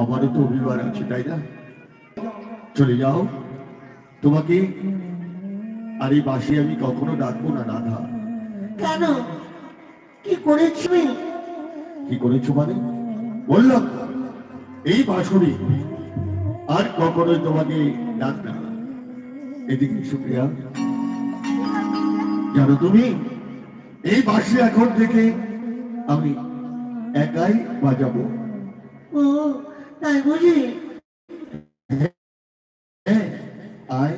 আমারও তো অভিমান আছে তাই না? চলে যাও। তোমাকে আর এই বাসে আমি কখনো ডাকবো না রাধা। কেন? কি করেছি? কি করেছ মানে? বললাম এই বাসরে আর কখনোই তোমাকে ডাক না। এদিকে সুপ্রিয়া জানো তুমি এই বাসে এখন থেকে আমি একাই বাজাবো। ও তাই বুঝি হ্যাঁ, আয়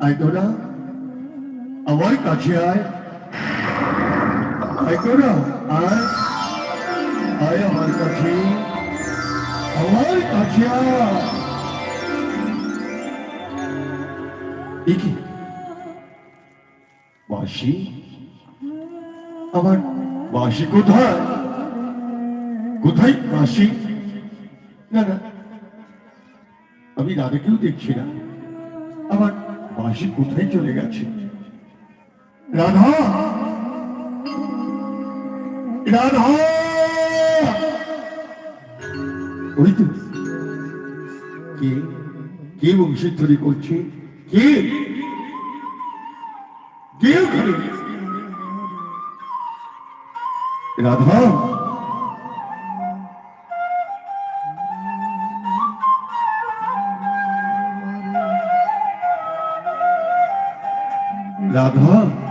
আয় তোরা। আমার কাছে আয়। আয় তোরা আয় আয় আমার কাছে। আমার কাছে কি? বাসি আমার বাসি কোথায়? কোথায় বাসি আমি রাধাকেও দেখছি না। আমার বাসি কোথায় চলে গেছে? রাধা! রাধা! ওই তো। কে? কে বংশীধ্বনি করছে? কে? কে ওখানে? রাধা! রাধা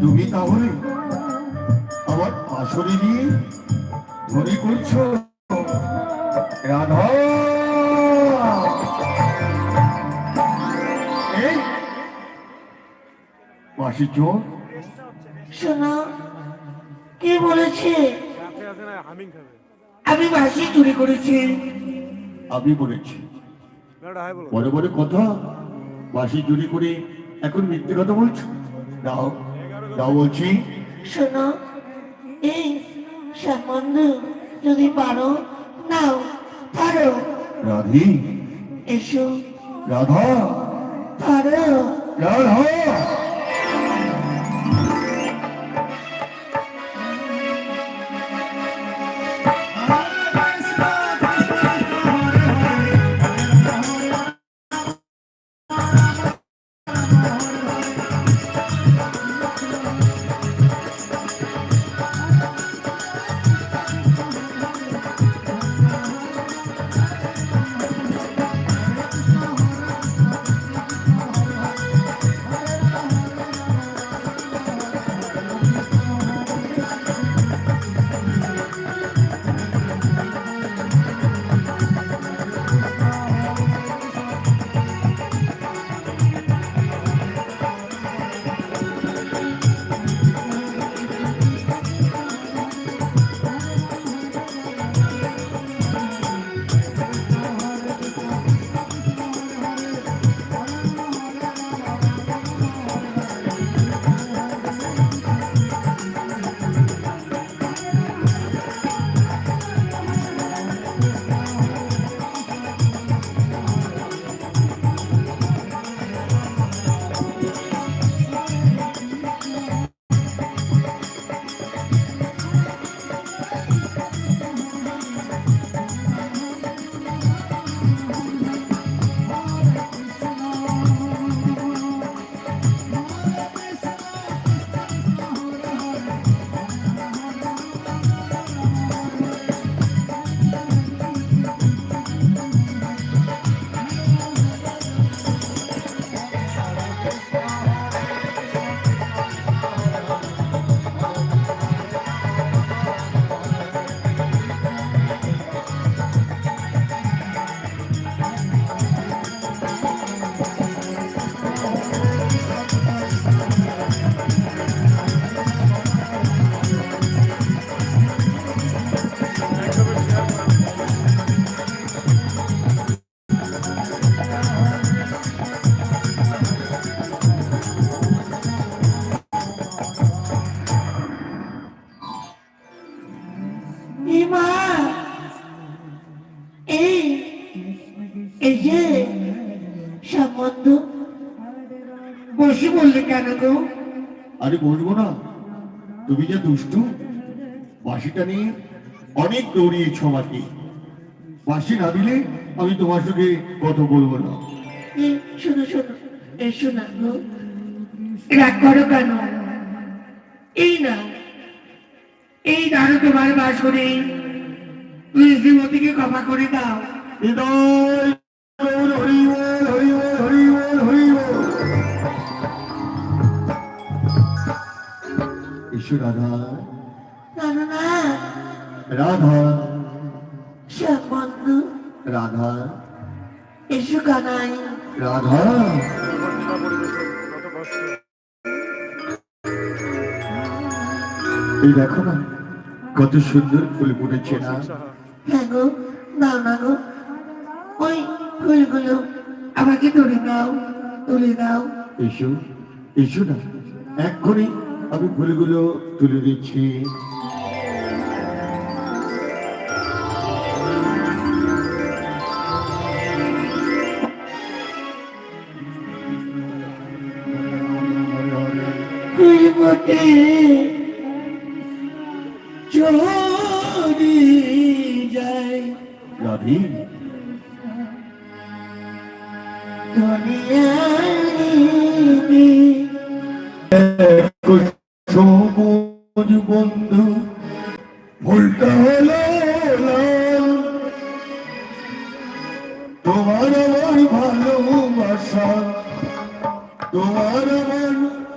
তুমি তাহলে আমার আসরে নিয়ে ধনী করছ? রাধা! মাসি চোর শোনো কি বলেছে? আমি বাসি চুরি করেছি। আমি বলেছি। বড় বড় কথা। বাসি চুরি করে এখন মিথ্যে কথা বলছো? দাও দাও বলছি। শোনো এই সম্বন্ধ যদি পারো নাও পারো রাধি। এসো। রাধা। পারো রাধা। বসে বললে কেন গো? আরে বলব না। তুমি যে দুষ্টু বাঁশিটা নিয়ে অনেক দৌড়িয়েছ আমাকে। বাঁশি না দিলে আমি তোমার সঙ্গে কথা বলব না। শোনো শোনো এসো না গো। রাগ করো কেন? এই না এই দাঁড়ো তোমার বাস করে তুই শ্রীমতীকে ক্ষমা করে দাও। হৃদয় এসো রাধা। না না না রাধা। এসো কানাই। রাধা। এই দেখো না কত সুন্দর ফুল ফুটেছে না? হ্যাঁ গো দাও না গো। ওই ফুলগুলো আমাকে তুলে দাও তুলে দাও। এসো এসো না এক্ষুনি আমি ফুলগুলো তুলে দিচ্ছি। ফুল বন্ধু ফুলটা হলো। তোমার আমার ভালোবাসা, তোমার আমার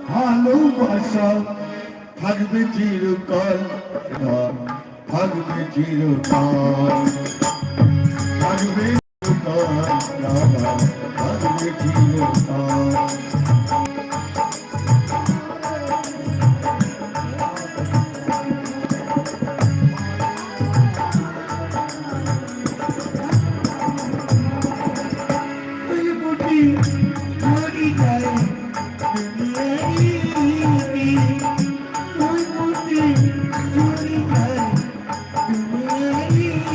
ভালোবাসা, থাকবে চিরকাল থাকবে চিরকাল থাকবে চিরকাল থাকবে চিরকাল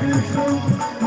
Thank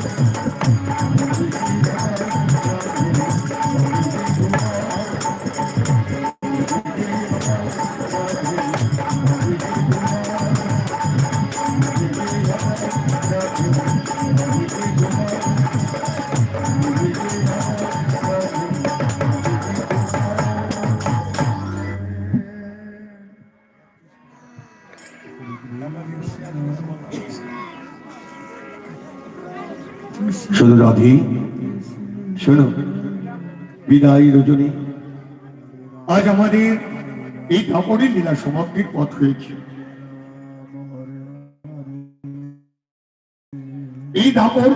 তোমার তুমি কি আমার রাধে রাধি শুনো, বিদায় রজনী। আজ আমাদের এই ধাপরে লীলা সমাপ্তির পথ হয়েছে। এই দাপর